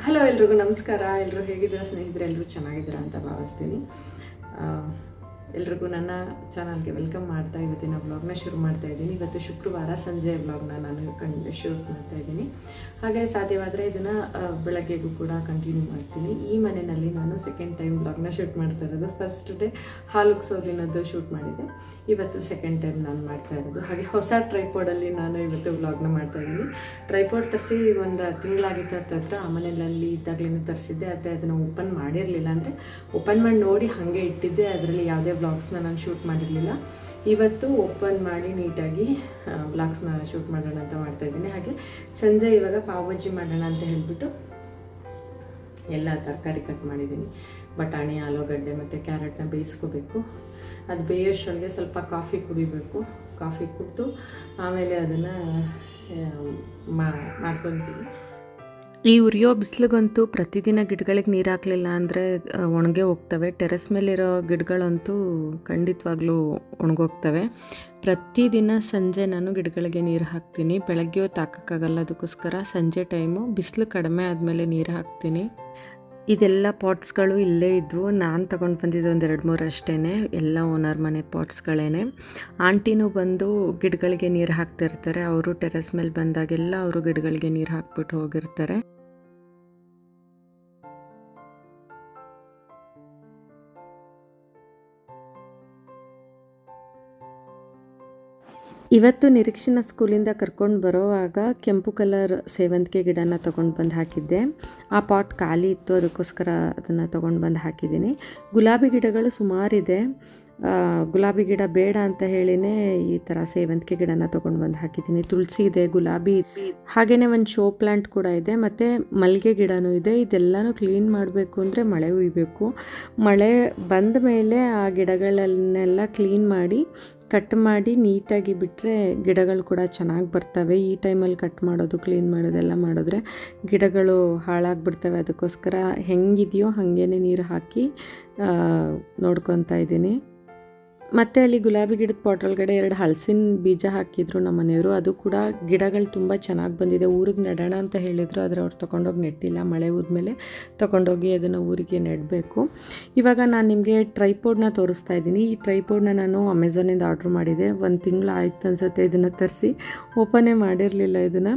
Hello ಎಲ್ರಿಗೂ ನಮಸ್ಕಾರ. ಎಲ್ಲರೂ ಹೇಗಿದ್ದೀರಾ ಸ್ನೇಹಿತರೆ? ಎಲ್ಲರೂ ಚೆನ್ನಾಗಿದ್ದೀರಾ ಅಂತ ಭಾವಿಸ್ತೀನಿ. ಎಲ್ರಿಗೂ ನನ್ನ ಚಾನಲ್ಗೆ ವೆಲ್ಕಮ್ ಮಾಡ್ತಾ ಇವತ್ತಿನ ವ್ಲಾಗ್ನ ಶುರು ಮಾಡ್ತಾ ಇದ್ದೀನಿ. ಇವತ್ತು ಶುಕ್ರವಾರ ಸಂಜೆ ವ್ಲಾಗ್ನ ನಾನು ಕಂಡು ಶುರು ಮಾಡ್ತಾ ಇದ್ದೀನಿ. ಹಾಗೆ ಸಾಧ್ಯವಾದರೆ ಇದನ್ನು ಬೆಳಗ್ಗೆಗೂ ಕೂಡ ಕಂಟಿನ್ಯೂ ಮಾಡ್ತೀನಿ. ಈ ಮನೆಯಲ್ಲಿ ನಾನು ಸೆಕೆಂಡ್ ಟೈಮ್ ವ್ಲಾಗ್ನ ಶೂಟ್ ಮಾಡ್ತಾ ಇರೋದು. ಫಸ್ಟ್ ಡೇ ಹಾಲುಕ್ಸೋ ದಿನದ್ದು ಶೂಟ್ ಮಾಡಿದ್ದೆ. ಇವತ್ತು ಸೆಕೆಂಡ್ ಟೈಮ್ ನಾನು ಮಾಡ್ತಾ ಇರೋದು. ಹಾಗೆ ಹೊಸ ಟ್ರೈಪೋಡಲ್ಲಿ ನಾನು ಇವತ್ತು ವ್ಲಾಗ್ನ ಮಾಡ್ತಾ ಇದ್ದೀನಿ. ಟ್ರೈಪೋಡ್ ತರಿಸಿ ಒಂದು ತಿಂಗಳಾಗಿತ್ತು ಹತ್ರ ಆ ಮನೆಯಲ್ಲಿ ಇದ್ದಾಗಲೇ ತರಿಸಿದ್ದೆ. ಆದರೆ ಅದನ್ನು ಓಪನ್ ಮಾಡಿರಲಿಲ್ಲ. ಅಂದರೆ ಓಪನ್ ಮಾಡಿ ನೋಡಿ ಹಾಗೆ ಇಟ್ಟಿದ್ದೆ. ಅದರಲ್ಲಿ ಯಾವುದೇ ವ್ಲಾಗ್ಸ್ನ ನಾನು ಶೂಟ್ ಮಾಡಿರಲಿಲ್ಲ. ಇವತ್ತು ಓಪನ್ ಮಾಡಿ ನೀಟಾಗಿ ಬ್ಲಾಗ್ಸ್ನ ಶೂಟ್ ಮಾಡೋಣ ಅಂತ ಮಾಡ್ತಾ ಇದ್ದೀನಿ. ಹಾಗೆ ಸಂಜೆ ಇವಾಗ ಪಾವ್ ಬಜ್ಜಿ ಮಾಡೋಣ ಅಂತ ಹೇಳಿಬಿಟ್ಟು ಎಲ್ಲ ತರಕಾರಿ ಕಟ್ ಮಾಡಿದ್ದೀನಿ. ಬಟಾಣಿ, ಆಲೂಗಡ್ಡೆ ಮತ್ತು ಕ್ಯಾರೆಟ್ನ ಬೇಯಿಸ್ಕೋಬೇಕು. ಅದು ಬೇಯೋಷ್ಟೊಳಗೆ ಸ್ವಲ್ಪ ಕಾಫಿ ಕುಡಿಬೇಕು. ಕಾಫಿ ಕುಟ್ಟು ಆಮೇಲೆ ಅದನ್ನು ಮಾಡ್ಕೊತೀವಿ ಈ ಉರಿಯೋ ಬಿಸಿಲಿಗಂತೂ ಪ್ರತಿದಿನ ಗಿಡಗಳಿಗೆ ನೀರು ಹಾಕಲಿಲ್ಲ ಅಂದರೆ ಒಣಗೆ ಹೋಗ್ತವೆ. ಟೆರೆಸ್ ಮೇಲಿರೋ ಗಿಡಗಳಂತೂ ಖಂಡಿತವಾಗ್ಲೂ ಒಣಗೋಗ್ತವೆ. ಪ್ರತಿದಿನ ಸಂಜೆ ನಾನು ಗಿಡಗಳಿಗೆ ನೀರು ಹಾಕ್ತೀನಿ. ಬೆಳಗ್ಗೆ ಹೊತ್ತು ಹಾಕೋಕ್ಕಾಗಲ್ಲ, ಅದಕ್ಕೋಸ್ಕರ ಸಂಜೆ ಟೈಮು ಬಿಸಿಲು ಕಡಿಮೆ ಆದಮೇಲೆ ನೀರು ಹಾಕ್ತೀನಿ. ಇದೆಲ್ಲ ಪಾಟ್ಸ್ಗಳು ಇಲ್ಲೇ ಇದ್ವು. ನಾನು ತಗೊಂಡು ಬಂದಿದ್ದು ಒಂದು ಎರಡು ಮೂರು ಅಷ್ಟೇ ಎಲ್ಲ ಓನರ್ ಮನೆ ಪಾಟ್ಸ್ಗಳೇ ಆಂಟಿನೂ ಬಂದು ಗಿಡಗಳಿಗೆ ನೀರು ಹಾಕ್ತಿರ್ತಾರೆ. ಅವರು ಟೆರೆಸ್ ಮೇಲೆ ಬಂದಾಗೆಲ್ಲ ಅವರು ಗಿಡಗಳಿಗೆ ನೀರು ಹಾಕ್ಬಿಟ್ಟು ಹೋಗಿರ್ತಾರೆ. ಇವತ್ತು ನಿರೀಕ್ಷಣ ಸ್ಕೂಲಿಂದ ಕರ್ಕೊಂಡು ಬರೋವಾಗ ಕೆಂಪು ಕಲರ್ ಸೇವಂತಿಗೆ ಗಿಡನ ತೊಗೊಂಡು ಬಂದು ಹಾಕಿದ್ದೆ. ಆ ಪಾಟ್ ಖಾಲಿ ಇತ್ತು, ಅದಕ್ಕೋಸ್ಕರ ಅದನ್ನು ತೊಗೊಂಡು ಬಂದು ಹಾಕಿದ್ದೀನಿ. ಗುಲಾಬಿ ಗಿಡಗಳು ಸುಮಾರಿದೆ. ಗುಲಾಬಿ ಗಿಡ ಬೇಡ ಅಂತ ಹೇಳಿನೇ ಈ ಥರ ಸೇವಂತಿಗೆ ಗಿಡನ ತೊಗೊಂಡು ಬಂದು ಹಾಕಿದ್ದೀನಿ ತುಳಸಿ ಇದೆ, ಗುಲಾಬಿ ಹಾಗೆಯೇ ಒಂದು ಶೋ ಪ್ಲಾಂಟ್ ಕೂಡ ಇದೆ. ಮತ್ತು ಮಲ್ಲಿಗೆ ಗಿಡನೂ ಇದೆ. ಇದೆಲ್ಲನೂ ಕ್ಲೀನ್ ಮಾಡಬೇಕು ಅಂದರೆ ಮಳೆ ಹುಯ್ಬೇಕು ಮಳೆ ಬಂದ ಮೇಲೆ ಆ ಗಿಡಗಳನ್ನೆಲ್ಲ ಕ್ಲೀನ್ ಮಾಡಿ ಕಟ್ ಮಾಡಿ ನೀಟಾಗಿ ಬಿಟ್ಟರೆ ಗಿಡಗಳು ಕೂಡ ಚೆನ್ನಾಗಿ ಬರ್ತವೆ. ಈ ಟೈಮಲ್ಲಿ ಕಟ್ ಮಾಡೋದು ಕ್ಲೀನ್ ಮಾಡೋದೆಲ್ಲ ಮಾಡಿದ್ರೆ ಗಿಡಗಳು ಹಾಳಾಗಿಬಿಡ್ತವೆ. ಅದಕ್ಕೋಸ್ಕರ ಹೆಂಗಿದೆಯೋ ಹಾಗೇ ನೀರು ಹಾಕಿ ನೋಡ್ಕೊತಾ ಇದ್ದೀನಿ ಮತ್ತು ಅಲ್ಲಿ ಗುಲಾಬಿ ಗಿಡದ ಪಾಟ್ ಒಳಗಡೆ ಎರಡು ಹಲಸಿನ ಬೀಜ ಹಾಕಿದ್ರು ನಮ್ಮ ಮನೆಯವರು. ಅದು ಕೂಡ ಗಿಡಗಳು ತುಂಬ ಚೆನ್ನಾಗಿ ಬಂದಿದೆ. ಊರಿಗೆ ನೆಡೋಣ ಅಂತ ಹೇಳಿದರು, ಆದರೆ ಅವ್ರು ತೊಗೊಂಡೋಗಿ ನೆಟ್ಟಿಲ್ಲ. ಮಳೆ ಹೋದ್ಮೇಲೆ ತೊಗೊಂಡೋಗಿ ಅದನ್ನು ಊರಿಗೆ ನೆಡಬೇಕು. ಇವಾಗ ನಾನು ನಿಮಗೆ ಟ್ರೈಪೋರ್ಡ್ನ ತೋರಿಸ್ತಾ ಇದ್ದೀನಿ. ಈ ಟ್ರೈಪೋರ್ಡ್ನ ನಾನು ಅಮೆಝಾನಿಂದ ಆರ್ಡ್ರ್ ಮಾಡಿದೆ. ಒಂದು ತಿಂಗಳು ಆಯ್ತು ಅನ್ಸುತ್ತೆ ಇದನ್ನು ತರಿಸಿ. ಓಪನೇ ಮಾಡಿರಲಿಲ್ಲ ಇದನ್ನು.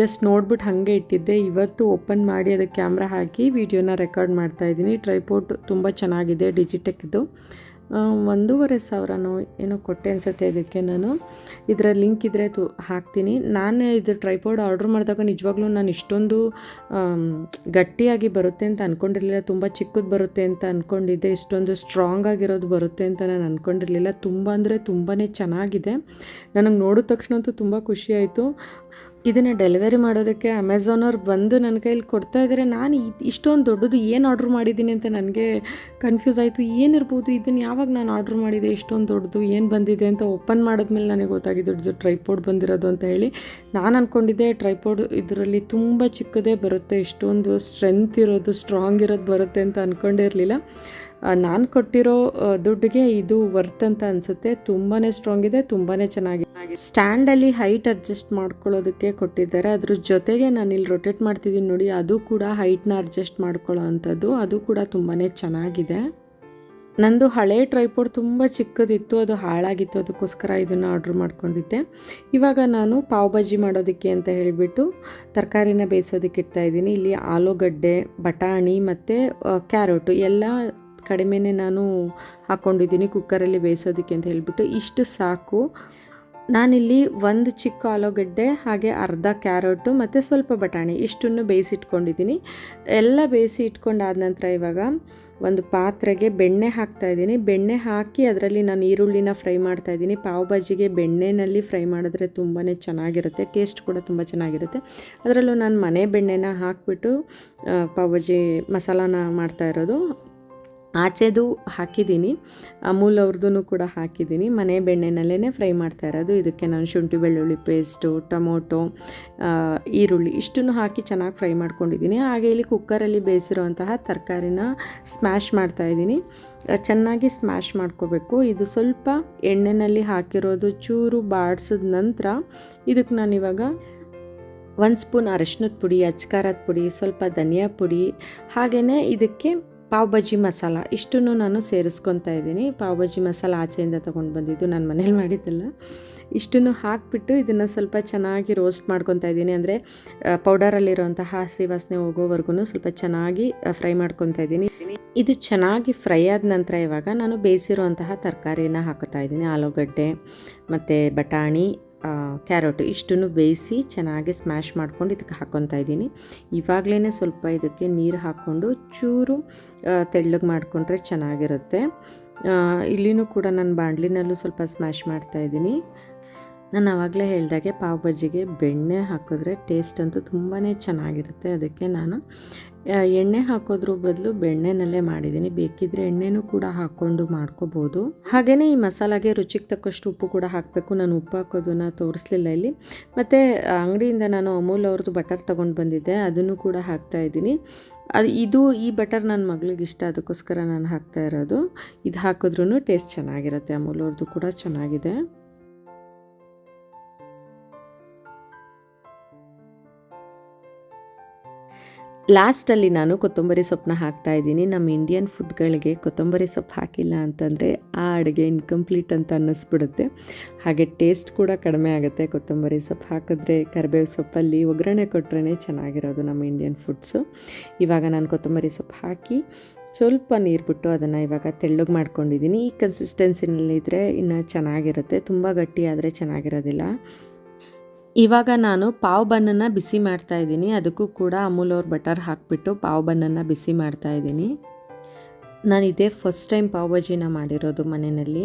ಜಸ್ಟ್ ನೋಡ್ಬಿಟ್ಟು ಹಾಗೆ ಇಟ್ಟಿದ್ದೆ. ಇವತ್ತು ಓಪನ್ ಮಾಡಿ ಅದಕ್ಕೆ ಕ್ಯಾಮ್ರಾ ಹಾಕಿ ವಿಡಿಯೋನ ರೆಕಾರ್ಡ್ ಮಾಡ್ತಾ ಇದ್ದೀನಿ. ಟ್ರೈಪೋಡ್ ತುಂಬ ಚೆನ್ನಾಗಿದೆ ಡಿಜಿಟೆಕ್ದು ಒಂದೂವರೆ ಸಾವಿರನೋ ಏನೋ ಕೊಟ್ಟೆ ಅನಿಸುತ್ತೆ ಇದಕ್ಕೆ ನಾನು. ಇದರ ಲಿಂಕ್ ಇದ್ದರೆ ತು, ಹಾಕ್ತೀನಿ. ನಾನು ಇದು ಟ್ರೈಪೋರ್ಡ್ ಆರ್ಡ್ರ್ ಮಾಡಿದಾಗ ನಿಜವಾಗ್ಲೂ ನಾನು ಇಷ್ಟೊಂದು ಗಟ್ಟಿಯಾಗಿ ಬರುತ್ತೆ ಅಂತ ಅಂದ್ಕೊಂಡಿರಲಿಲ್ಲ ತುಂಬ ಚಿಕ್ಕದು ಬರುತ್ತೆ ಅಂತ ಅಂದ್ಕೊಂಡಿದ್ದೆ ಇಷ್ಟೊಂದು ಸ್ಟ್ರಾಂಗ್ ಆಗಿರೋದು ಬರುತ್ತೆ ಅಂತ ನಾನು ಅಂದ್ಕೊಂಡಿರಲಿಲ್ಲ ತುಂಬ ಅಂದರೆ ತುಂಬಾ ಚೆನ್ನಾಗಿದೆ. ನನಗೆ ನೋಡಿದ ತಕ್ಷಣ ಅಂತೂ ತುಂಬ ಖುಷಿಯಾಯಿತು ಇದನ್ನು ಡೆಲಿವರಿ ಮಾಡೋದಕ್ಕೆ ಅಮೆಝಾನವ್ರು ಬಂದು ನನ್ನ ಕೈಲಿ ಕೊಡ್ತಾ ಇದ್ದಾರೆ ನಾನು ಇಷ್ಟೊಂದು ದೊಡ್ಡದು ಏನು ಆರ್ಡ್ರ್ ಮಾಡಿದ್ದೀನಿ ಅಂತ ನನಗೆ ಕನ್ಫ್ಯೂಸ್ ಆಯಿತು. ಏನಿರ್ಬೋದು ಇದನ್ನು ಯಾವಾಗ ನಾನು ಆರ್ಡ್ರ್ ಮಾಡಿದೆ, ಇಷ್ಟೊಂದು ದೊಡ್ಡದು, ಏನು ಬಂದಿದೆ ಅಂತ ಓಪನ್ ಮಾಡಿದ್ಮೇಲೆ ನನಗೆ ಗೊತ್ತಾಗಿದ್ದು ದೊಡ್ಡದು ಟ್ರೈಪೋಡ್ ಬಂದಿರೋದು ಅಂತ ಹೇಳಿ ನಾನು ಅಂದ್ಕೊಂಡಿದ್ದೆ ಟ್ರೈಪೋಡ್ ಇದರಲ್ಲಿ ತುಂಬ ಚಿಕ್ಕದೇ ಬರುತ್ತೆ, ಇಷ್ಟೊಂದು ಸ್ಟ್ರೆಂತ್ ಇರೋದು ಸ್ಟ್ರಾಂಗ್ ಇರೋದು ಬರುತ್ತೆ ಅಂತ ಅಂದ್ಕೊಂಡಿರಲಿಲ್ಲ ನಾನು ಕೊಟ್ಟಿರೋ ದುಡ್ಡಿಗೆ ಇದು ವರ್ತ್ ಅಂತ ಅನಿಸುತ್ತೆ. ತುಂಬಾ ಸ್ಟ್ರಾಂಗ್ ಇದೆ ತುಂಬಾ ಚೆನ್ನಾಗಿದೆ. ಸ್ಟ್ಯಾಂಡಲ್ಲಿ ಹೈಟ್ ಅಡ್ಜಸ್ಟ್ ಮಾಡ್ಕೊಳ್ಳೋದಕ್ಕೆ ಕೊಟ್ಟಿದ್ದಾರೆ. ಅದ್ರ ಜೊತೆಗೆ ನಾನು ಇಲ್ಲಿ ರೊಟೇಟ್ ಮಾಡ್ತಿದ್ದೀನಿ ನೋಡಿ, ಅದು ಕೂಡ ಹೈಟ್ನ ಅಡ್ಜಸ್ಟ್ ಮಾಡ್ಕೊಳ್ಳೋ ಅಂಥದ್ದು. ಅದು ಕೂಡ ತುಂಬಾ ಚೆನ್ನಾಗಿದೆ. ನಂದು ಹಳೆ ಟ್ರೈಪೋಡ್ ತುಂಬ ಚಿಕ್ಕದಿತ್ತು, ಅದು ಹಾಳಾಗಿತ್ತು. ಅದಕ್ಕೋಸ್ಕರ ಇದನ್ನು ಆರ್ಡ್ರ್ ಮಾಡ್ಕೊಂಡಿದ್ದೆ. ಇವಾಗ ನಾನು ಪಾವ್ ಭಾಜಿ ಮಾಡೋದಕ್ಕೆ ಅಂತ ಹೇಳಿಬಿಟ್ಟು ತರಕಾರಿನ ಬೇಯಿಸೋದಕ್ಕೆ ಇಡ್ತಾ ಇದ್ದೀನಿ. ಇಲ್ಲಿ ಆಲೂಗಡ್ಡೆ, ಬಟಾಣಿ ಮತ್ತು ಕ್ಯಾರೆಟು ಎಲ್ಲ ಕಡಿಮೆನೇ ನಾನು ಹಾಕ್ಕೊಂಡಿದ್ದೀನಿ ಕುಕ್ಕರಲ್ಲಿ ಬೇಯಿಸೋದಕ್ಕೆ ಅಂತ ಹೇಳಿಬಿಟ್ಟು. ಇಷ್ಟು ಸಾಕು. ನಾನಿಲ್ಲಿ ಒಂದು ಚಿಕ್ಕ ಆಲೂಗಡ್ಡೆ, ಹಾಗೆ ಅರ್ಧ ಕ್ಯಾರೆಟು ಮತ್ತು ಸ್ವಲ್ಪ ಬಟಾಣಿ ಇಷ್ಟನ್ನು ಬೇಯಿಸಿಟ್ಕೊಂಡಿದ್ದೀನಿ. ಎಲ್ಲ ಬೇಯಿಸಿ ಇಟ್ಕೊಂಡಾದ ನಂತರ ಇವಾಗ ಒಂದು ಪಾತ್ರೆಗೆ ಬೆಣ್ಣೆ ಹಾಕ್ತಾ ಇದ್ದೀನಿ. ಬೆಣ್ಣೆ ಹಾಕಿ ಅದರಲ್ಲಿ ನಾನು ಈರುಳ್ಳಿನ ಫ್ರೈ ಮಾಡ್ತಾ ಇದ್ದೀನಿ. ಪಾವ್ ಭಾಜಿಗೆ ಬೆಣ್ಣೆನಲ್ಲಿ ಫ್ರೈ ಮಾಡಿದ್ರೆ ತುಂಬಾ ಚೆನ್ನಾಗಿರುತ್ತೆ, ಟೇಸ್ಟ್ ಕೂಡ ತುಂಬ ಚೆನ್ನಾಗಿರುತ್ತೆ. ಅದರಲ್ಲೂ ನಾನು ಮನೆ ಬೆಣ್ಣೆನ ಹಾಕಿಬಿಟ್ಟು ಪಾವ್ ಭಾಜಿ ಮಸಾಲಾನ ಮಾಡ್ತಾ ಇರೋದು. ಆಚೆದು ಹಾಕಿದ್ದೀನಿ. ಅಮೂಲ್ ಅವ್ರದ್ದು ಕೂಡ ಹಾಕಿದ್ದೀನಿ. ಮನೆ ಬೆಣ್ಣೆನಲ್ಲೇ ಫ್ರೈ ಮಾಡ್ತಾ ಇರೋದು. ಇದಕ್ಕೆ ನಾನು ಶುಂಠಿ, ಬೆಳ್ಳುಳ್ಳಿ ಪೇಸ್ಟು, ಟೊಮೊಟೊ ಈರುಳ್ಳಿ ಇಷ್ಟನ್ನು ಹಾಕಿ ಚೆನ್ನಾಗಿ ಫ್ರೈ ಮಾಡ್ಕೊಂಡಿದ್ದೀನಿ. ಹಾಗೆ ಇಲ್ಲಿ ಕುಕ್ಕರಲ್ಲಿ ಬೇಯಿಸಿರುವಂತಹ ತರಕಾರಿನ ಸ್ಮ್ಯಾಶ್ ಮಾಡ್ತಾ ಇದ್ದೀನಿ. ಚೆನ್ನಾಗಿ ಸ್ಮ್ಯಾಶ್ ಮಾಡ್ಕೋಬೇಕು. ಇದು ಸ್ವಲ್ಪ ಎಣ್ಣೆಯಲ್ಲಿ ಹಾಕಿರೋದು ಚೂರು ಬಾಡಿಸಿದ ನಂತರ ಇದಕ್ಕೆ ನಾನಿವಾಗ ಒಂದು ಸ್ಪೂನ್ ಅರಶಿನದ ಪುಡಿ ಅಚ್ಕಾರದ ಪುಡಿ, ಸ್ವಲ್ಪ ಧನಿಯಾ ಪುಡಿ ಹಾಗೆಯೇ ಇದಕ್ಕೆ ಪಾವ್ ಬಜ್ಜಿ ಮಸಾಲ, ಇಷ್ಟನ್ನು ನಾನು ಸೇರಿಸ್ಕೊತಾ ಇದ್ದೀನಿ. ಪಾವ್ ಬಜ್ಜಿ ಮಸಾಲ ಆಚೆಯಿಂದ ತೊಗೊಂಡು ಬಂದಿದ್ದು ನಾನು ಮನೇಲಿ ಮಾಡಿದ್ದಲ್ಲ. ಇಷ್ಟನ್ನು ಹಾಕಿಬಿಟ್ಟು ಇದನ್ನು ಸ್ವಲ್ಪ ಚೆನ್ನಾಗಿ ರೋಸ್ಟ್ ಮಾಡ್ಕೊತಾ ಇದ್ದೀನಿ. ಅಂದರೆ ಪೌಡರಲ್ಲಿರುವಂತಹ ಹಸಿ ವಾಸನೆ ಹೋಗೋವರೆಗೂ ಸ್ವಲ್ಪ ಚೆನ್ನಾಗಿ ಫ್ರೈ ಮಾಡ್ಕೊತಾ ಇದ್ದೀನಿ. ಇದು ಚೆನ್ನಾಗಿ ಫ್ರೈ ಆದ ನಂತರ ಇವಾಗ ನಾನು ಬೇಯಿಸಿರುವಂತಹ ತರಕಾರಿನ ಹಾಕ್ತಾ ಇದ್ದೀನಿ. ಆಲೂಗಡ್ಡೆ, ಮತ್ತು ಬಟಾಣಿ ಕ್ಯಾರೆಟು ಇಷ್ಟನ್ನು ಬೇಯಿಸಿ ಚೆನ್ನಾಗಿ ಸ್ಮ್ಯಾಶ್ ಮಾಡ್ಕೊಂಡು ಇದಕ್ಕೆ ಹಾಕ್ಕೊತಾ ಇದ್ದೀನಿ. ಇವಾಗಲೇ ಸ್ವಲ್ಪ ಇದಕ್ಕೆ ನೀರು ಹಾಕ್ಕೊಂಡು ಚೂರು ತೆಳ್ಳಗೆ ಮಾಡಿಕೊಂಡ್ರೆ ಚೆನ್ನಾಗಿರುತ್ತೆ. ಇಲ್ಲಿನೂ ಕೂಡ ನಾನು ಬಾಣಲಿನಲ್ಲೂ ಸ್ವಲ್ಪ ಸ್ಮ್ಯಾಶ್ ಮಾಡ್ತಾಯಿದ್ದೀನಿ ನಾನು ಆವಾಗಲೇ ಹೇಳಿದಾಗೆ ಪಾವ್ ಬಜ್ಜಿಗೆ ಬೆಣ್ಣೆ ಹಾಕಿದ್ರೆ ಟೇಸ್ಟ್ ಅಂತೂ ತುಂಬಾ ಚೆನ್ನಾಗಿರುತ್ತೆ. ಅದಕ್ಕೆ ನಾನು ಎಣ್ಣೆ ಹಾಕೋದ್ರ ಬದಲು ಬೆಣ್ಣೆನಲ್ಲೇ ಮಾಡಿದ್ದೀನಿ. ಬೇಕಿದ್ರೆ ಎಣ್ಣೆನೂ ಕೂಡ ಹಾಕ್ಕೊಂಡು ಮಾಡ್ಕೋಬೋದು. ಹಾಗೆಯೇ ಈ ಮಸಾಲಾಗೆ ರುಚಿಗೆ ತಕ್ಕಷ್ಟು ಉಪ್ಪು ಕೂಡ ಹಾಕಬೇಕು. ನಾನು ಉಪ್ಪು ಹಾಕೋದನ್ನು ತೋರಿಸ್ಲಿಲ್ಲ ಇಲ್ಲಿ. ಮತ್ತು ಅಂಗಡಿಯಿಂದ ನಾನು ಅಮೂಲ್ ಅವ್ರದ್ದು ಬಟರ್ ತೊಗೊಂಡು ಬಂದಿದ್ದೆ. ಅದನ್ನು ಕೂಡ ಹಾಕ್ತಾ ಇದ್ದೀನಿ. ಅದು ಇದು ಈ ಬಟರ್ ನನ್ನ ಮಗಳಿಗೆ ಇಷ್ಟ. ಅದಕ್ಕೋಸ್ಕರ ನಾನು ಹಾಕ್ತಾ ಇರೋದು. ಇದು ಹಾಕಿದ್ರೂ ಟೇಸ್ಟ್ ಚೆನ್ನಾಗಿರುತ್ತೆ. ಅಮೂಲ್ ಅವ್ರದ್ದು ಕೂಡ ಚೆನ್ನಾಗಿದೆ. ಲಾಸ್ಟಲ್ಲಿ ನಾನು ಕೊತ್ತಂಬರಿ ಸೊಪ್ಪನ್ನ ಹಾಕ್ತಾ ಇದ್ದೀನಿ. ನಮ್ಮ ಇಂಡಿಯನ್ ಫುಡ್ಗಳಿಗೆ ಕೊತ್ತಂಬರಿ ಸೊಪ್ಪು ಹಾಕಿಲ್ಲ ಅಂತಂದರೆ ಆ ಅಡುಗೆ ಇನ್ಕಂಪ್ಲೀಟ್ ಅಂತ ಅನ್ನಿಸ್ಬಿಡುತ್ತೆ. ಹಾಗೆ ಟೇಸ್ಟ್ ಕೂಡ ಕಡಿಮೆ ಆಗುತ್ತೆ ಕೊತ್ತಂಬರಿ ಸೊಪ್ಪು. ಹಾಕಿದ್ರೆ ಕರಿಬೇವು ಸೊಪ್ಪಲ್ಲಿ ಒಗ್ಗರಣೆ ಕೊಟ್ರೇ ಚೆನ್ನಾಗಿರೋದು ನಮ್ಮ ಇಂಡಿಯನ್ ಫುಡ್ಸು ಇವಾಗ ನಾನು ಕೊತ್ತಂಬರಿ ಸೊಪ್ಪು ಹಾಕಿ ಸ್ವಲ್ಪ ನೀರು ಬಿಟ್ಟು ಅದನ್ನು ಇವಾಗ ತೆಳ್ಳಗೆ ಮಾಡ್ಕೊಂಡಿದ್ದೀನಿ. ಈ ಕನ್ಸಿಸ್ಟೆನ್ಸಿನಲ್ಲಿದ್ದರೆ ಇನ್ನು ಚೆನ್ನಾಗಿರುತ್ತೆ. ತುಂಬ ಗಟ್ಟಿ ಆದರೆ ಚೆನ್ನಾಗಿರೋದಿಲ್ಲ. ಇವಾಗ ನಾನು ಪಾವ್ ಬನ್ನನ್ನು ಬಿಸಿ ಮಾಡ್ತಾ ಇದ್ದೀನಿ. ಅದಕ್ಕೂ ಕೂಡ ಅಮೂಲ್ ಅವ್ರ ಬಟರ್ ಹಾಕಿಬಿಟ್ಟು ಪಾವ್ ಬನ್ನನ್ನು ಬಿಸಿ ಮಾಡ್ತಾ ಇದ್ದೀನಿ. ನಾನು ಇದೇ ಫಸ್ಟ್ ಟೈಮ್ ಪಾವ್ ಭಾಜಿನ ಮಾಡಿರೋದು ಮನೆಯಲ್ಲಿ.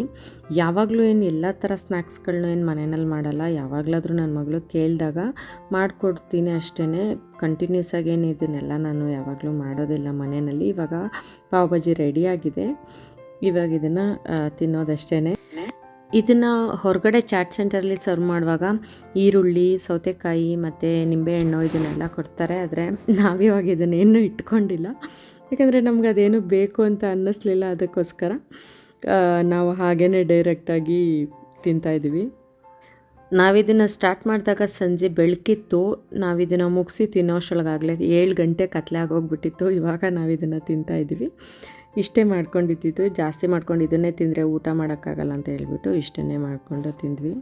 ಯಾವಾಗಲೂ ಏನು ಎಲ್ಲ ಥರ ಸ್ನ್ಯಾಕ್ಸ್ಗಳನ್ನ ಏನು ಮನೆಯಲ್ಲಿ ಮಾಡಲ್ಲ. ಯಾವಾಗಲಾದರೂ ನನ್ನ ಮಗಳು ಕೇಳಿದಾಗ ಮಾಡಿಕೊಡ್ತೀನಿ ಅಷ್ಟೇ ಕಂಟಿನ್ಯೂಸ್ ಆಗಿ ಇದನ್ನೆಲ್ಲ ನಾನು ಯಾವಾಗಲೂ ಮಾಡೋದಿಲ್ಲ ಮನೆಯಲ್ಲಿ. ಇವಾಗ ಪಾವ್ ಭಾಜಿ ರೆಡಿಯಾಗಿದೆ ಇವಾಗ ಇದನ್ನು ತಿನ್ನೋದಷ್ಟೇ ಇದನ್ನು ಹೊರಗಡೆ ಚಾಟ್ ಸೆಂಟರಲ್ಲಿ ಸರ್ವ್ ಮಾಡುವಾಗ ಈರುಳ್ಳಿ, ಸೌತೆಕಾಯಿ ಮತ್ತು ನಿಂಬೆಹಣ್ಣು ಇದನ್ನೆಲ್ಲ ಕೊಡ್ತಾರೆ. ಆದರೆ ನಾವಿವಾಗ ಇದನ್ನೇನು ಇಟ್ಕೊಂಡಿಲ್ಲ. ಯಾಕಂದರೆ ನಮ್ಗೆ ಅದೇನು ಬೇಕು ಅಂತ ಅನ್ನಿಸ್ಲಿಲ್ಲ ಅದಕ್ಕೋಸ್ಕರ. ನಾವು ಹಾಗೇ ಡೈರೆಕ್ಟಾಗಿ ತಿಂತಾಯಿದ್ದೀವಿ ನಾವಿದನ್ನು ಸ್ಟಾರ್ಟ್ ಮಾಡಿದಾಗ ಸಂಜೆ ಬೆಳಕಿತ್ತು. ನಾವಿದನ್ನು ಮುಗಿಸಿ ತಿನ್ನೋಷ್ಟೊಳಗಾಗಲೇ ಏಳು ಗಂಟೆ ಕತ್ಲೆ ಆಗೋಗ್ಬಿಟ್ಟಿತ್ತು ಇವಾಗ ನಾವಿದನ್ನು ತಿಂತಾಯಿದ್ದೀವಿ ಇಷ್ಟೇ ಮಾಡ್ಕೊಂಡಿದ್ದಿದ್ದು, ಜಾಸ್ತಿ ಮಾಡ್ಕೊಂಡು ಇದನ್ನೇ ತಿಂದರೆ ಊಟ ಮಾಡೋಕ್ಕಾಗಲ್ಲ ಅಂತ ಹೇಳ್ಬಿಟ್ಟು ಇಷ್ಟನ್ನೇ ಮಾಡಿಕೊಂಡು ತಿಂದ್ವಿ.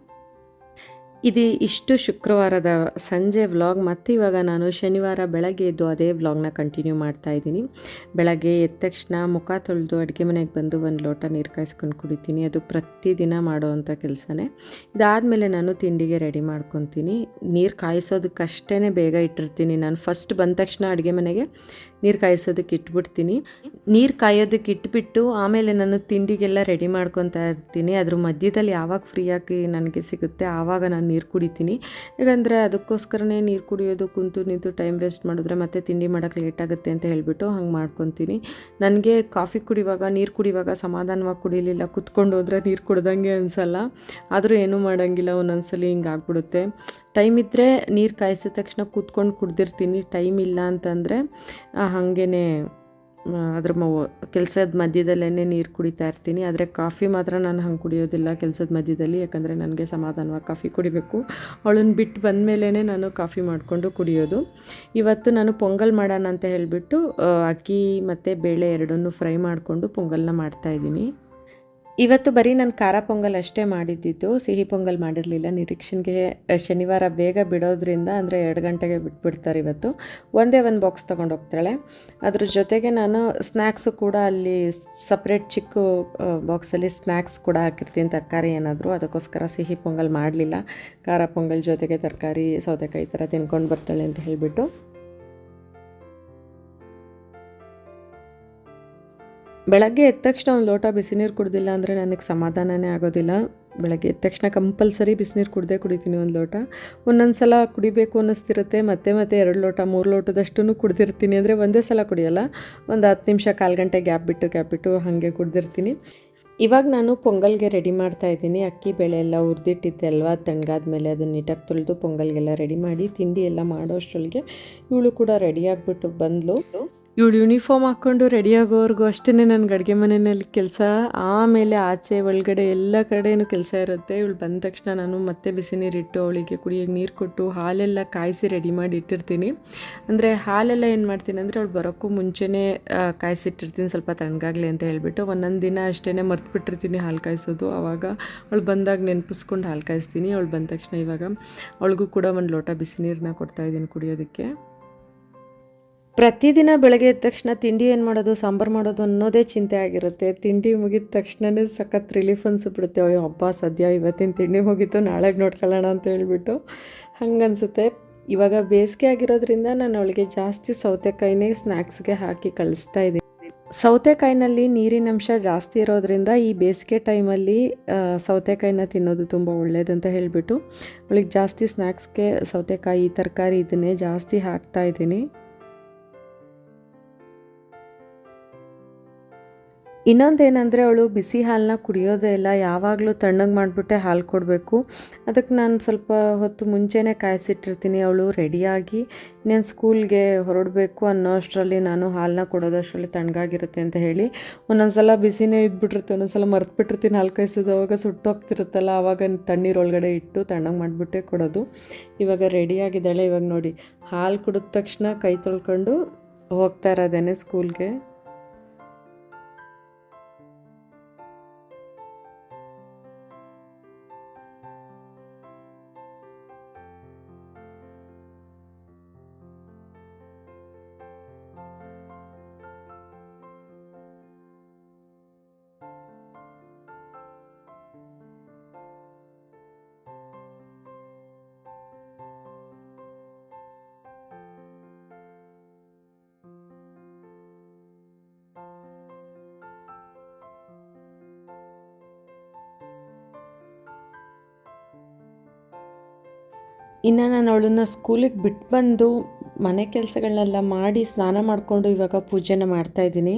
ಇದು ಇಷ್ಟು ಶುಕ್ರವಾರದ ಸಂಜೆ ವ್ಲಾಗ್. ಮತ್ತು ಇವಾಗ ನಾನು ಶನಿವಾರ ಬೆಳಗ್ಗೆ ಎದ್ದು ಅದೇ ವ್ಲಾಗ್ನ ಕಂಟಿನ್ಯೂ ಮಾಡ್ತಾ ಇದ್ದೀನಿ. ಬೆಳಗ್ಗೆ ಎದ್ದ ತಕ್ಷಣ ಮುಖ ತೊಳೆದು ಅಡುಗೆ ಮನೆಗೆ ಬಂದು ಒಂದು ಲೋಟ ನೀರು ಕಾಯಿಸ್ಕೊಂಡು ಕುಡಿತೀನಿ. ಅದು ಪ್ರತಿದಿನ ಮಾಡೋವಂಥ ಕೆಲಸನೇ. ಇದಾದಮೇಲೆ ನಾನು ತಿಂಡಿಗೆ ರೆಡಿ ಮಾಡ್ಕೊತೀನಿ. ನೀರು ಕಾಯಿಸೋದಕ್ಕಷ್ಟೇ ಬೇಗ ಇಟ್ಟಿರ್ತೀನಿ. ನಾನು ಫಸ್ಟ್ ಬಂದ ತಕ್ಷಣ ಅಡುಗೆ ಮನೆಗೆ ನೀರು ಕಾಯಿಸೋದಕ್ಕೆ ಇಟ್ಬಿಡ್ತೀನಿ. ನೀರು ಕಾಯೋದಕ್ಕೆ ಇಟ್ಬಿಟ್ಟು ಆಮೇಲೆ ನಾನು ತಿಂಡಿಗೆಲ್ಲ ರೆಡಿ ಮಾಡ್ಕೊತಾ ಇರ್ತೀನಿ. ಅದ್ರ ಮಧ್ಯದಲ್ಲಿ ಯಾವಾಗ ಫ್ರೀಯಾಗಿ ನನಗೆ ಸಿಗುತ್ತೆ ಆವಾಗ ನಾನು ನೀರು ಕುಡಿತೀನಿ. ಯಾಕಂದರೆ ಅದಕ್ಕೋಸ್ಕರನೇ ನೀರು ಕುಡಿಯೋದು, ಕುಂತು ನಿಂತು ಟೈಮ್ ವೇಸ್ಟ್ ಮಾಡಿದ್ರೆ ಮತ್ತೆ ತಿಂಡಿ ಮಾಡೋಕ್ಕೆ ಲೇಟ್ ಆಗುತ್ತೆ ಅಂತ ಹೇಳಿಬಿಟ್ಟು ಹಂಗೆ ಮಾಡ್ಕೊತೀನಿ. ನನಗೆ ಕಾಫಿ ಕುಡಿಯುವಾಗ ನೀರು ಕುಡಿಯುವಾಗ ಸಮಾಧಾನವಾಗಿ ಕುಡಿಲಿಲ್ಲ, ಕುತ್ಕೊಂಡು ಹೋದ್ರೆ ನೀರು ಕುಡ್ದಂಗೆ ಅನಿಸಲ್ಲ. ಆದರೂ ಏನೂ ಮಾಡೋಂಗಿಲ್ಲ, ಒಂದೊಂದ್ಸಲಿ ಹಿಂಗೆ ಆಗ್ಬಿಡುತ್ತೆ. ಟೈಮ್ ಇದ್ದರೆ ನೀರು ಕಾಯಿಸಿದ ತಕ್ಷಣ ಕೂತ್ಕೊಂಡು ಕುಡ್ದಿರ್ತೀನಿ. ಟೈಮ್ ಇಲ್ಲ ಅಂತಂದರೆ ಹಾಗೇ ಅದ್ರ ಮ, ಕೆಲಸದ ಮಧ್ಯದಲ್ಲೇ ನೀರು ಕುಡಿತಾ ಇರ್ತೀನಿ. ಆದರೆ ಕಾಫಿ ಮಾತ್ರ ನಾನು ಹಂಗೆ ಕುಡಿಯೋದಿಲ್ಲ ಕೆಲಸದ ಮಧ್ಯದಲ್ಲಿ. ಯಾಕಂದರೆ ನನಗೆ ಸಮಾಧಾನವಾಗಿ ಕಾಫಿ ಕುಡಿಬೇಕು. ಅವಳನ್ನು ಬಿಟ್ಟು ಬಂದಮೇಲೇ ನಾನು ಕಾಫಿ ಮಾಡಿಕೊಂಡು ಕುಡಿಯೋದು. ಇವತ್ತು ನಾನು ಪೊಂಗಲ್ ಮಾಡೋಣ ಅಂತ ಹೇಳಿಬಿಟ್ಟು ಅಕ್ಕಿ ಮತ್ತು ಬೇಳೆ ಎರಡನ್ನೂ ಫ್ರೈ ಮಾಡಿಕೊಂಡು ಪೊಂಗಲ್ನ ಮಾಡ್ತಾಯಿದ್ದೀನಿ ಇವತ್ತು ಬರೀ ನಾನು ಖಾರ ಪೊಂಗಲ್ ಅಷ್ಟೇ ಮಾಡಿದ್ದಿದ್ದು, ಸಿಹಿ ಪೊಂಗಲ್ ಮಾಡಿರಲಿಲ್ಲ. ನಿರೀಕ್ಷೆಗೆ ಶನಿವಾರ ಬೇಗ ಬಿಡೋದ್ರಿಂದ ಅಂದರೆ ಎರಡು ಗಂಟೆಗೆ ಬಿಟ್ಬಿಡ್ತಾರೆ ಇವತ್ತು. ಒಂದೇ ಒಂದು ಬಾಕ್ಸ್ ತೊಗೊಂಡು ಹೋಗ್ತಾಳೆ. ಅದ್ರ ಜೊತೆಗೆ ನಾನು ಸ್ನ್ಯಾಕ್ಸು ಕೂಡ ಅಲ್ಲಿ ಸಪ್ರೇಟ್ ಚಿಕ್ಕ ಬಾಕ್ಸಲ್ಲಿ ಸ್ನ್ಯಾಕ್ಸ್ ಕೂಡ ಹಾಕಿರ್ತೀನಿ. ತರಕಾರಿ ಏನಾದರೂ. ಅದಕ್ಕೋಸ್ಕರ ಸಿಹಿ ಪೊಂಗಲ್ ಮಾಡಲಿಲ್ಲ. ಖಾರ ಪೊಂಗಲ್ ಜೊತೆಗೆ ತರಕಾರಿ, ಸೌತೆಕಾಯಿ ಥರ ತಿನ್ಕೊಂಡು ಬರ್ತಾಳೆ ಅಂತ ಹೇಳಿಬಿಟ್ಟು. ಬೆಳಗ್ಗೆ ಎದ್ದ ತಕ್ಷಣ ಒಂದು ಲೋಟ ಬಿಸಿನೀರು ಕುಡ್ದಿಲ್ಲ ಅಂದರೆ ನನಗೆ ಸಮಾಧಾನನೇ ಆಗೋದಿಲ್ಲ. ಬೆಳಗ್ಗೆ ಎದ್ದ ತಕ್ಷಣ ಕಂಪಲ್ಸರಿ ಬಿಸಿನೀರು ಕುಡ್ದೇ ಕುಡಿತೀನಿ ಒಂದು ಲೋಟ. ಒಂದೊಂದು ಸಲ ಕುಡಿಬೇಕು ಅನ್ನಿಸ್ತಿರುತ್ತೆ. ಮತ್ತೆ ಮತ್ತೆ ಎರಡು ಲೋಟ, ಮೂರು ಲೋಟದಷ್ಟು ಕುಡ್ದಿರ್ತೀನಿ ಅಂದರೆ ಒಂದೇ ಸಲ ಕುಡಿಯೋಲ್ಲ. ಒಂದು ಹತ್ತು ನಿಮಿಷ, ಕಾಲು ಗಂಟೆ ಗ್ಯಾಪ್ ಬಿಟ್ಟು ಗ್ಯಾಪ್ ಬಿಟ್ಟು ಹಾಗೆ ಕುಡ್ದಿರ್ತೀನಿ. ಇವಾಗ ನಾನು ಪೊಂಗಲ್ಗೆ ರೆಡಿ ಮಾಡ್ತಾ ಇದ್ದೀನಿ. ಅಕ್ಕಿ, ಬೇಳೆ ಎಲ್ಲ ಹುರಿದಿಟ್ಟಿದ್ದೆ ಅಲ್ವಾ? ತಣ್ಣಗಾದ್ಮೇಲೆ ಅದನ್ನು ನೀಟಾಗಿ ತೊಳೆದು ಪೊಂಗಲ್ಗೆಲ್ಲ ರೆಡಿ ಮಾಡಿ ತಿಂಡಿ ಎಲ್ಲ ಮಾಡೋ ಅಷ್ಟರೊಳಗೆ ಇವಳು ಕೂಡ ರೆಡಿಯಾಗಿಬಿಟ್ಟು ಬಂದಳು ಇವಳು ಯೂನಿಫಾರ್ಮ್ ಹಾಕ್ಕೊಂಡು ಆಗೋವರೆಗೂ ಅಷ್ಟೇ ನನಗೆ ಅಡುಗೆ ಮನೆಯಲ್ಲಿ ಕೆಲಸ. ಆಮೇಲೆ ಆಚೆ, ಒಳಗಡೆ ಎಲ್ಲ ಕಡೆಯೂ ಕೆಲಸ ಇರುತ್ತೆ. ಇವಳು ಬಂದ ತಕ್ಷಣ ನಾನು ಮತ್ತೆ ಬಿಸಿ ನೀರಿಟ್ಟು ಅವಳಿಗೆ ಕುಡಿಯೋಕ್ಕೆ ನೀರು ಕೊಟ್ಟು ಹಾಲೆಲ್ಲ ಕಾಯಿಸಿ ರೆಡಿ ಮಾಡಿ ಇಟ್ಟಿರ್ತೀನಿ. ಅಂದರೆ ಹಾಲೆಲ್ಲ ಏನು ಮಾಡ್ತೀನಿ ಅಂದರೆ ಅವಳು ಬರೋಕ್ಕೂ ಮುಂಚೆನೇ ಕಾಯಿಸಿಟ್ಟಿರ್ತೀನಿ. ಸ್ವಲ್ಪ ತಣ್ಣಗಾಗಲಿ ಅಂತ ಹೇಳಿಬಿಟ್ಟು ಒಂದೊಂದು ದಿನ ಅಷ್ಟೇ ಮರ್ತುಬಿಟ್ಟಿರ್ತೀನಿ ಹಾಲು ಕಾಯಿಸೋದು. ಆವಾಗ ಅವಳು ಬಂದಾಗ ನೆನಪಿಸ್ಕೊಂಡು ಹಾಲು ಕಾಯಿಸ್ತೀನಿ. ಅವಳು ಬಂದ ತಕ್ಷಣ ಇವಾಗ ಅವಳಿಗೂ ಕೂಡ ಒಂದು ಲೋಟ ಬಿಸಿ ನೀರನ್ನ ಕೊಡ್ತಾ ಇದ್ದೀನಿ ಕುಡಿಯೋದಕ್ಕೆ. ಪ್ರತಿದಿನ ಬೆಳಗ್ಗೆ ಎದ್ದ ತಕ್ಷಣ ತಿಂಡಿ ಏನು ಮಾಡೋದು, ಸಾಂಬಾರು ಮಾಡೋದು ಅನ್ನೋದೇ ಚಿಂತೆ ಆಗಿರುತ್ತೆ. ತಿಂಡಿ ಮುಗಿದ ತಕ್ಷಣವೇ ಸಖತ್ ರಿಲೀಫ್ ಅನಿಸ್ಬಿಡುತ್ತೆ. ಅಯ್ಯೋ ಹಬ್ಬ ಸದ್ಯ ಇವತ್ತಿನ ತಿಂಡಿ ಮುಗೀತು, ನಾಳೆಗೆ ನೋಡ್ಕೊಳ್ಳೋಣ ಅಂತ ಹೇಳ್ಬಿಟ್ಟು ಹಂಗನ್ಸುತ್ತೆ. ಇವಾಗ ಬೇಸಿಗೆ ಆಗಿರೋದ್ರಿಂದ ನಾನು ಅವಳಿಗೆ ಜಾಸ್ತಿ ಸೌತೆಕಾಯಿನೇ ಸ್ನ್ಯಾಕ್ಸ್ಗೆ ಹಾಕಿ ಕಳಿಸ್ತಾ ಇದ್ದೀನಿ. ಸೌತೆಕಾಯಿನಲ್ಲಿ ನೀರಿನಂಶ ಜಾಸ್ತಿ ಇರೋದ್ರಿಂದ ಈ ಬೇಸಿಗೆ ಟೈಮಲ್ಲಿ ಸೌತೆಕಾಯಿನ ತಿನ್ನೋದು ತುಂಬ ಒಳ್ಳೆಯದಂತ ಹೇಳಿಬಿಟ್ಟು, ಅವಳಿಗೆ ಜಾಸ್ತಿ ಸ್ನ್ಯಾಕ್ಸ್ಗೆ ಸೌತೆಕಾಯಿ, ತರಕಾರಿ ಇದನ್ನೇ ಜಾಸ್ತಿ ಹಾಕ್ತಾ ಇದ್ದೀನಿ. ಇನ್ನೊಂದೇನೆಂದರೆ ಅವಳು ಬಿಸಿ ಹಾಲನ್ನ ಕುಡಿಯೋದೇ ಇಲ್ಲ, ಯಾವಾಗಲೂ ತಣ್ಣಗೆ ಮಾಡಿಬಿಟ್ಟೆ ಹಾಲು ಕೊಡಬೇಕು. ಅದಕ್ಕೆ ನಾನು ಸ್ವಲ್ಪ ಹೊತ್ತು ಮುಂಚೆನೇ ಕಾಯಿಸಿಟ್ಟಿರ್ತೀನಿ, ಅವಳು ರೆಡಿಯಾಗಿ ಇನ್ನೇನು ಸ್ಕೂಲ್ಗೆ ಹೊರಡಬೇಕು ಅನ್ನೋ ಅಷ್ಟರಲ್ಲಿ ನಾನು ಹಾಲನ್ನ ಕೊಡೋದಷ್ಟರಲ್ಲಿ ತಣ್ಣಗಾಗಿರುತ್ತೆ ಅಂತ ಹೇಳಿ. ಒಂದೊಂದು ಸಲ ಬಿಸಿನೇ ಇದ್ಬಿಟ್ಟಿರುತ್ತೆ ಒಂದೊಂದು ಸಲ ಮರ್ತ್ಬಿಟ್ಟಿರ್ತೀನಿ ಹಾಲು ಕಾಯಿಸೋದು, ಅವಾಗ ಸುಟ್ಟೋಗ್ತಿರುತ್ತಲ್ಲ ಆವಾಗ ತಣ್ಣೀರೊಳಗಡೆ ಇಟ್ಟು ತಣ್ಣಗೆ ಮಾಡಿಬಿಟ್ಟೆ ಕೊಡೋದು. ಇವಾಗ ರೆಡಿಯಾಗಿದ್ದಾಳೆ, ಇವಾಗ ನೋಡಿ. ಹಾಲು ಕುಡಿದ ತಕ್ಷಣ ಕೈ ತೊಳ್ಕೊಂಡು ಹೋಗ್ತಾ ಇರೋದೇನೆ ಸ್ಕೂಲ್ಗೆ. ಇನ್ನು ನಾನು ಅವಳನ್ನ ಸ್ಕೂಲಿಗೆ ಬಿಟ್ಟು ಬಂದು ಮನೆ ಕೆಲಸಗಳನ್ನೆಲ್ಲ ಮಾಡಿ ಸ್ನಾನ ಮಾಡಿಕೊಂಡು ಇವಾಗ ಪೂಜೆನ ಮಾಡ್ತಾಯಿದ್ದೀನಿ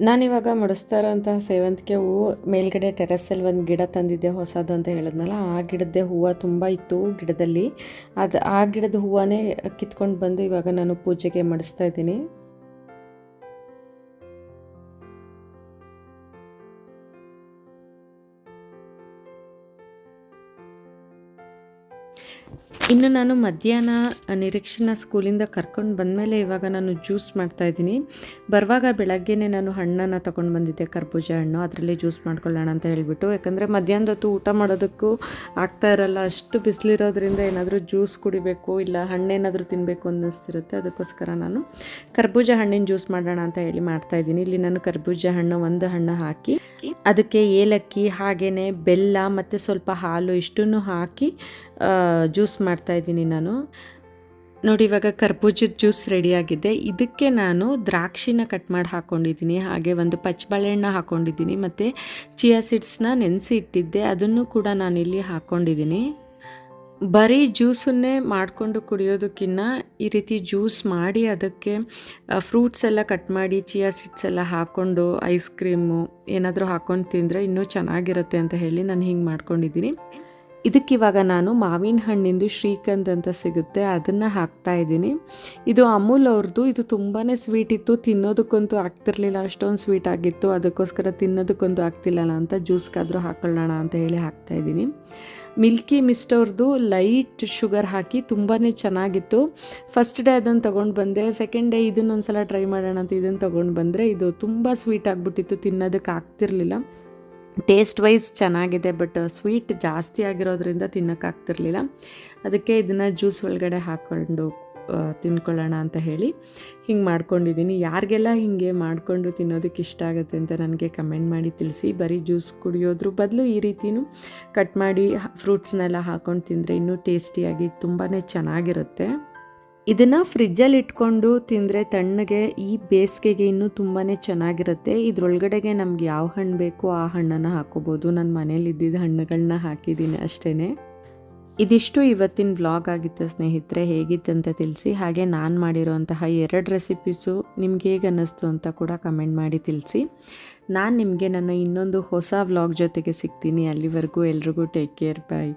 ನಾನು ನಾನಿವಾಗ ಮಡಿಸ್ತಾ ಇರೋಂತಹ ಸೇವಂತಿಗೆ ಹೂವು ಮೇಲ್ಗಡೆ ಟೆರೆಸಲ್ಲಿ ಒಂದು ಗಿಡ ತಂದಿದ್ದೆ, ಹೊಸದು ಅಂತ ಹೇಳಿದ್ನಲ್ಲ, ಆ ಗಿಡದ್ದೇ ಹೂವು ತುಂಬ ಇತ್ತು ಗಿಡದಲ್ಲಿ. ಅದು ಆ ಗಿಡದ ಹೂವನೇ ಕಿತ್ಕೊಂಡು ಬಂದು ಇವಾಗ ನಾನು ಪೂಜೆಗೆ ಮಡಿಸ್ತಾ ಇದ್ದೀನಿ. ಇನ್ನು ನಾನು ಮಧ್ಯಾಹ್ನ ನಿರೀಕ್ಷಣ ಸ್ಕೂಲಿಂದ ಕರ್ಕೊಂಡು ಬಂದಮೇಲೆ ಇವಾಗ ನಾನು ಜ್ಯೂಸ್ ಮಾಡ್ತಾ ಇದ್ದೀನಿ. ಬರುವಾಗ ಬೆಳಗ್ಗೆನೇ ನಾನು ಹಣ್ಣನ್ನು ತೊಗೊಂಡು ಬಂದಿದ್ದೆ, ಕರ್ಬೂಜ ಹಣ್ಣು. ಅದರಲ್ಲಿ ಜ್ಯೂಸ್ ಮಾಡ್ಕೊಳ್ಳೋಣ ಅಂತ ಹೇಳಿಬಿಟ್ಟು. ಯಾಕಂದರೆ ಮಧ್ಯಾಹ್ನದ ಹೊತ್ತು ಊಟ ಮಾಡೋದಕ್ಕೂ ಆಗ್ತಾ ಇರಲ್ಲ. ಅಷ್ಟು ಬಿಸಿಲಿರೋದ್ರಿಂದ ಏನಾದರೂ ಜ್ಯೂಸ್ ಕುಡಿಬೇಕು, ಇಲ್ಲ ಹಣ್ಣೇನಾದರೂ ತಿನ್ನಬೇಕು ಅನ್ನಿಸ್ತಿರುತ್ತೆ. ಅದಕ್ಕೋಸ್ಕರ ನಾನು ಕರ್ಬೂಜ ಹಣ್ಣಿನ ಜ್ಯೂಸ್ ಮಾಡೋಣ ಅಂತ ಹೇಳಿ ಮಾಡ್ತಾ ಇದ್ದೀನಿ. ಇಲ್ಲಿ ನಾನು ಕರ್ಬೂಜ ಹಣ್ಣು ಒಂದು ಹಣ್ಣು ಹಾಕಿ, ಅದಕ್ಕೆ ಏಲಕ್ಕಿ ಹಾಗೆಯೇ ಬೆಲ್ಲ, ಮತ್ತು ಸ್ವಲ್ಪ ಹಾಲು ಇಷ್ಟನ್ನು ಹಾಕಿ ಜ್ಯೂಸ್ ಮಾಡ್ತಾ ಇದ್ದೀನಿ ನಾನು. ನೋಡಿ, ಇವಾಗ ಕರ್ಬೂಜದ ಜ್ಯೂಸ್ ರೆಡಿಯಾಗಿದೆ ಇದಕ್ಕೆ ನಾನು ದ್ರಾಕ್ಷಿನ ಕಟ್ ಮಾಡಿ ಹಾಕ್ಕೊಂಡಿದ್ದೀನಿ ಹಾಗೆ ಒಂದು ಪಚ್ಚಬಾಳೆಹಣ್ಣು ಹಾಕ್ಕೊಂಡಿದ್ದೀನಿ ಮತ್ತು ಚಿಯಾ ಸೀಡ್ಸ್ನ ನೆನೆಸಿ ಇಟ್ಟಿದ್ದೆ. ಅದನ್ನು ಕೂಡ ನಾನಿಲ್ಲಿ ಹಾಕ್ಕೊಂಡಿದ್ದೀನಿ ಬರೀ ಜ್ಯೂಸನ್ನೇ ಮಾಡಿಕೊಂಡು ಕುಡಿಯೋದಕ್ಕಿಂತ ಈ ರೀತಿ ಜ್ಯೂಸ್ ಮಾಡಿ ಅದಕ್ಕೆ ಫ್ರೂಟ್ಸ್ ಎಲ್ಲ ಕಟ್ ಮಾಡಿ, ಚಿಯಾ ಸೀಡ್ಸ್ ಎಲ್ಲ ಹಾಕ್ಕೊಂಡು ಐಸ್ ಕ್ರೀಮು ಏನಾದರೂ ಹಾಕ್ಕೊಂಡು ತಿಂದರೆ ಇನ್ನೂ ಚೆನ್ನಾಗಿರುತ್ತೆ ಅಂತ ಹೇಳಿ ನಾನು ಹಿಂಗೆ ಮಾಡ್ಕೊಂಡಿದ್ದೀನಿ. ಇದಕ್ಕಿವಾಗ ನಾನು ಮಾವಿನ ಹಣ್ಣಿಂದು ಶ್ರೀಕಂದ್ ಅಂತ ಸಿಗುತ್ತೆ, ಅದನ್ನು ಹಾಕ್ತಾ ಇದ್ದೀನಿ. ಇದು ಅಮೂಲ್ ಅವ್ರದ್ದು ಇದು ತುಂಬಾ ಸ್ವೀಟ್ ಇತ್ತು. ತಿನ್ನೋದಕ್ಕಂತೂ ಆಗ್ತಿರ್ಲಿಲ್ಲ, ಅಷ್ಟೊಂದು ಸ್ವೀಟ್ ಆಗಿತ್ತು. ಅದಕ್ಕೋಸ್ಕರ ತಿನ್ನೋದಕ್ಕಂತೂ ಆಗ್ತಿಲ್ಲಲ್ಲ ಅಂತ ಜ್ಯೂಸ್ಗಾದರೂ ಹಾಕೊಳ್ಳೋಣ ಅಂತ ಹೇಳಿ ಹಾಕ್ತಾ ಇದ್ದೀನಿ. ಮಿಲ್ಕಿ ಮಿಸ್ಟ್ ಅವ್ರದ್ದು ಲೈಟ್ ಶುಗರ್ ಹಾಕಿ ತುಂಬಾ ಚೆನ್ನಾಗಿತ್ತು. ಫಸ್ಟ್ ಡೇ ಅದನ್ನು ತೊಗೊಂಡು ಬಂದೆ ಸೆಕೆಂಡ್ ಡೇ ಇದನ್ನೊಂದು ಸಲ ಟ್ರೈ ಮಾಡೋಣ ಅಂತ ಇದನ್ನು ತೊಗೊಂಡು ಬಂದರೆ ಇದು ತುಂಬ ಸ್ವೀಟ್ ಆಗಿಬಿಟ್ಟಿತ್ತು ತಿನ್ನೋದಕ್ಕೆ ಆಗ್ತಿರ್ಲಿಲ್ಲ. ಟೇಸ್ಟ್ ವೈಸ್ ಚೆನ್ನಾಗಿದೆ ಬಟ್ ಸ್ವೀಟ್ ಜಾಸ್ತಿ ಆಗಿರೋದ್ರಿಂದ ತಿನ್ನೋಕ್ಕಾಗ್ತಿರ್ಲಿಲ್ಲ ಅದಕ್ಕೆ ಇದನ್ನು ಜ್ಯೂಸ್ ಒಳಗಡೆ ಹಾಕ್ಕೊಂಡು ತಿನ್ಕೊಳ್ಳೋಣ ಅಂತ ಹೇಳಿ ಹಿಂಗೆ ಮಾಡ್ಕೊಂಡಿದ್ದೀನಿ. ಯಾರಿಗೆಲ್ಲ ಹೀಗೆ ಮಾಡಿಕೊಂಡು ತಿನ್ನೋದಕ್ಕೆ ಇಷ್ಟ ಆಗುತ್ತೆ ಅಂತ ನನಗೆ ಕಮೆಂಟ್ ಮಾಡಿ ತಿಳಿಸಿ. ಬರೀ ಜ್ಯೂಸ್ ಕುಡಿಯೋದ್ರ ಬದಲು ಈ ರೀತಿಯೂ ಕಟ್ ಮಾಡಿ ಫ್ರೂಟ್ಸ್ನೆಲ್ಲ ಹಾಕ್ಕೊಂಡು ತಿಂದರೆ ಇನ್ನೂ ಟೇಸ್ಟಿಯಾಗಿ ತುಂಬಾ ಚೆನ್ನಾಗಿರುತ್ತೆ. ಇದನ್ನು ಫ್ರಿಜ್ಜಲ್ಲಿ ಇಟ್ಕೊಂಡು ತಿಂದರೆ ತಣ್ಣಗೆ ಈ ಬೇಸಿಗೆಗೆ ಇನ್ನೂ ತುಂಬಾ ಚೆನ್ನಾಗಿರುತ್ತೆ. ಇದ್ರೊಳಗಡೆಗೆ ನಮ್ಗೆ ಯಾವ ಹಣ್ಣು ಬೇಕೋ ಆ ಹಣ್ಣನ್ನು ಹಾಕೋಬೋದು. ನನ್ನ ಮನೇಲಿ ಇದ್ದಿದ್ದ ಹಣ್ಣುಗಳನ್ನ ಹಾಕಿದ್ದೀನಿ ಅಷ್ಟೇ ಇದಿಷ್ಟು ಇವತ್ತಿನ ವ್ಲಾಗ್ ಆಗಿತ್ತು ಸ್ನೇಹಿತರೆ. ಹೇಗಿತ್ತು ಅಂತ ತಿಳಿಸಿ. ಹಾಗೆ ನಾನು ಮಾಡಿರೋಂತಹ ಎರಡು ರೆಸಿಪೀಸು ನಿಮ್ಗೆ ಹೇಗೆ ಅನ್ನಿಸ್ತು ಅಂತ ಕೂಡ ಕಮೆಂಟ್ ಮಾಡಿ ತಿಳಿಸಿ. ನಾನು ನಿಮಗೆ ನನ್ನ ಇನ್ನೊಂದು ಹೊಸ ವ್ಲಾಗ್ ಜೊತೆಗೆ ಸಿಗ್ತೀನಿ. ಅಲ್ಲಿವರೆಗೂ ಎಲ್ರಿಗೂ ಟೇಕ್ ಕೇರ್ ಬಾಯ್